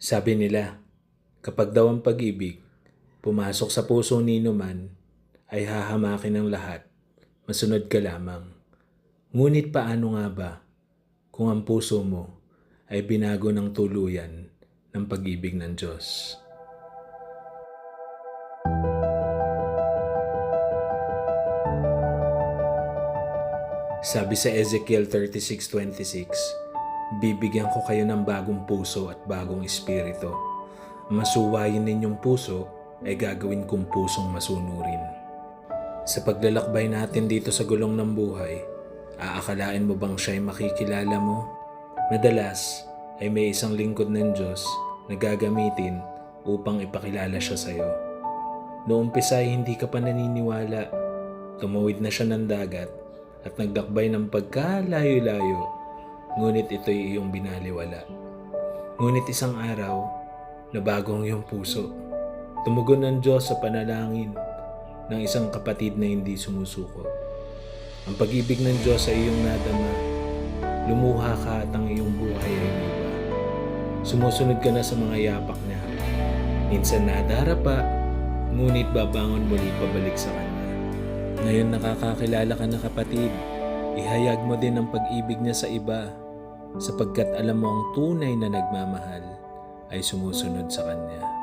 Sabi nila, kapag daw ang pag-ibig pumasok sa puso ni man, ay hahamakin ng lahat, masunod ka lamang. Ngunit paano nga ba kung ang puso mo ay binago ng tuluyan ng pag-ibig ng Diyos? Sabi sa Ezekiel 36.26, Bibigyan ko kayo ng bagong puso at bagong espiritu. Masuwayin ninyong puso ay gagawin kong pusong masunurin. Sa paglalakbay natin dito sa gulong ng buhay, aakalain mo bang siya'y makikilala mo? Madalas ay may isang lingkod ng Diyos na gagamitin upang ipakilala siya sa'yo. Noong umpisa ay hindi ka pa naniniwala. Tumawid na siya ng dagat at nagdakbay ng pagkalayo-layo, ngunit ito'y iyong binaliwala. Ngunit isang araw, nabago ang iyong puso. Tumugon ng Diyos sa panalangin ng isang kapatid na hindi sumusuko. Ang pag-ibig ng Diyos sa iyong nadama, lumuha ka at ang iyong buhay ay iba. Sumusunod ka na sa mga yapak niya. Minsan nadarapa, ngunit babangon muli pabalik sa Kanya. Ngayon nakakakilala ka na kapatid, ihayag mo din ang pag-ibig niya sa iba sapagkat alam mo ang tunay na nagmamahal ay sumusunod sa Kanya.